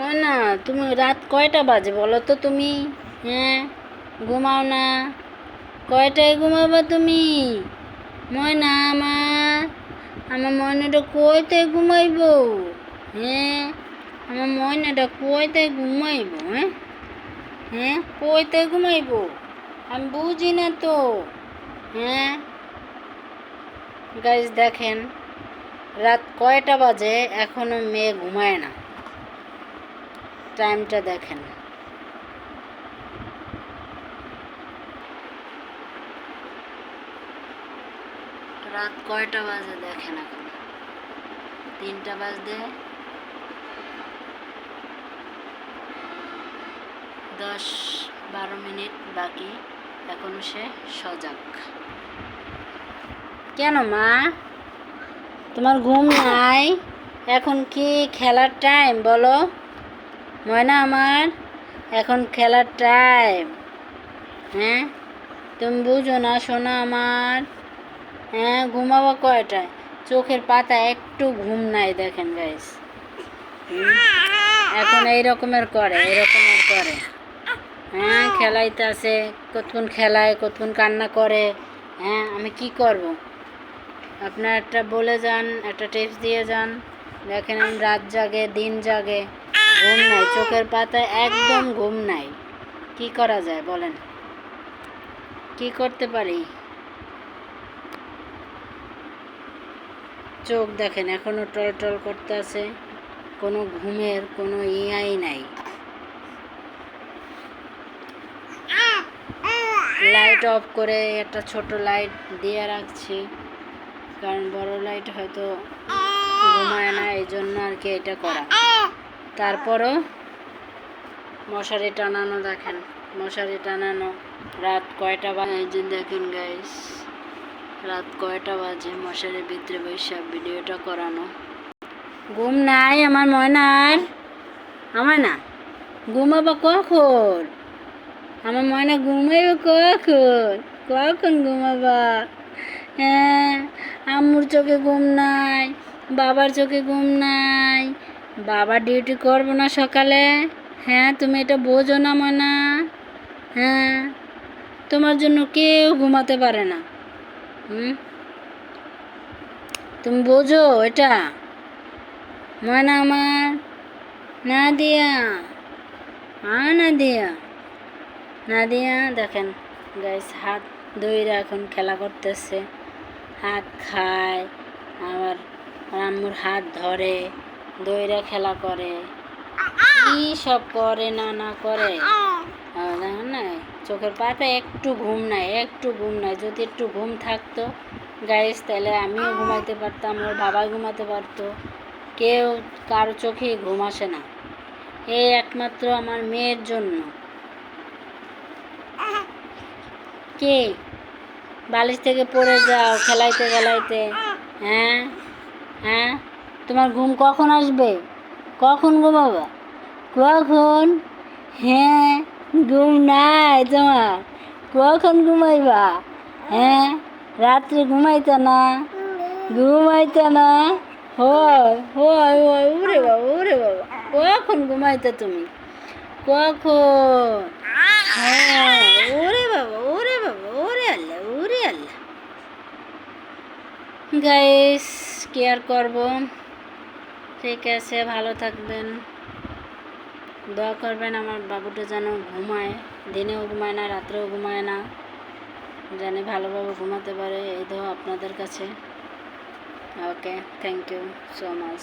ও না, তুমি রাত কয়টা বাজে বলো তো তুমি? হ্যাঁ ঘুমাও না। কয়টায় ঘুমাবা তুমি? ময়না আমার আমার ময়নাটা কয়টায় ঘুমাইবো? হ্যাঁ আমার ময়নাটা কয়টায় ঘুমাইবো হ্যাঁ? হ্যাঁ কয়টায় ঘুমাইবো? আমি বুঝি না তো। হ্যাঁ। গাইজ দেখেন, রাত কয়টা বাজে? এখনও মেয়ে ঘুমায় না। টাইমটা দেখেন। রাত কয়টা বাজে দেখেন এখন? তিনটা বাজতে দশ বারো মিনিট বাকি। এখনও সে সজাগ। কেন মা? তোমার ঘুম নাই? এখন কি খেলার টাইম বলো? ময়না আমার, এখন খেলার টাইম হ্যাঁ? তুমি বুঝো না শোনা আমার। হ্যাঁ ঘুমাবো কয়টায়? চোখের পাতা একটু ঘুম নাই, দেখেন গাইস এখন এই রকমের করে, এই রকমের করে। হ্যাঁ খেলাইতে আছে কতক্ষণ খেলায়, কতক্ষণ কান্না করে। হ্যাঁ আমি কি করব? আপনার একটা বলে যান, একটা টিপস দিয়ে যান। দেখেন আমি রাত জাগে, দিন জাগে। ঘুম নাই, চোখের পাতায় একদম ঘুম নাই। কি করা যায় বলেন? কি করতে পারি? চোখ দেখেন, এখনও টল টল করতে আছে, কোনো ঘুমের কোনো ইয়াই নাই। লাইট অফ করে একটা ছোট লাইট দিয়ে রাখছি, কারণ বড় লাইট হয়তো ঘুমায় না এই জন্য আর কি এটা করা। তারপরও মশারি টানানো দেখেন, মশারি টানানো। রাত কয়টা বাজে দেখেন গাইস রাত কয়টা বাজে, মশারির ভিতরে বৈশাখ ভিডিওটা করানো। ঘুম নাই আমার ময়নার আমার না? ঘুমাবো কখন? আমার ময়না ঘুমাইবে কখন? কখন ঘুমাবা? হ্যাঁ আম্মুর চোখে ঘুম নাই, বাবার চোখে ঘুম নাই বাবা ডিউটি করব না সকালে? হ্যাঁ তুমি এটা বোঝো না ময়না হ্যাঁ তোমার জন্য কেউ ঘুমাতে পারে না। হুম? তুমি বোঝো এটা? ময়না আমার। না দিয়া হ্যাঁ না দিয়া না দিয়া দেখেন গাইস হাত দইরা এখন খেলা করতেছে। হাত খায়, আবার আম্মুর হাত ধরে। দইরা খেলা করে। কি সব করে না না করে? দেখেন না? চোখের পাতা একটু ঘুম নাই একটু ঘুম নাই। যদি একটু ঘুম থাকতো গাইস তাহলে আমিও ঘুমাইতে পারতাম ওর বাবা ঘুমাতে পারতো। কেউ কারও চোখে ঘুম আসে না। এই একমাত্র আমার মেয়ের জন্য। কে? বালিশ থেকে পড়ে যাও খেলাইতে খেলাইতে হ্যাঁ? হ্যাঁ? তোমার ঘুম কখন আসবে? কখন ঘুমাবা কখন? হ্যাঁ ঘুম নাই তোমার। কখন ঘুমাইবা? হ্যাঁ রাত্রে ঘুমাইতে না? ঘুমাইতে না? হয় হয় হয়। উরে বাবা উরে বাবা। কখন ঘুমাইতে তুমি? কখন? হ্যাঁ ওরে বাবা ওরে বাবা, ওরে আল্লাহ ওরে আল্লাহ। গাইস কেয়ার করব? ঠিক আছে, ভালো থাকবেন। দোয়া করবেন আমার বাবুটা যেন ঘুমায়। দিনেও ঘুমায় না, রাত্রেও ঘুমায় না। যেন ভালোভাবে ঘুমাতে পারে, এই দোয়া আপনাদের কাছে। Okay thank you so much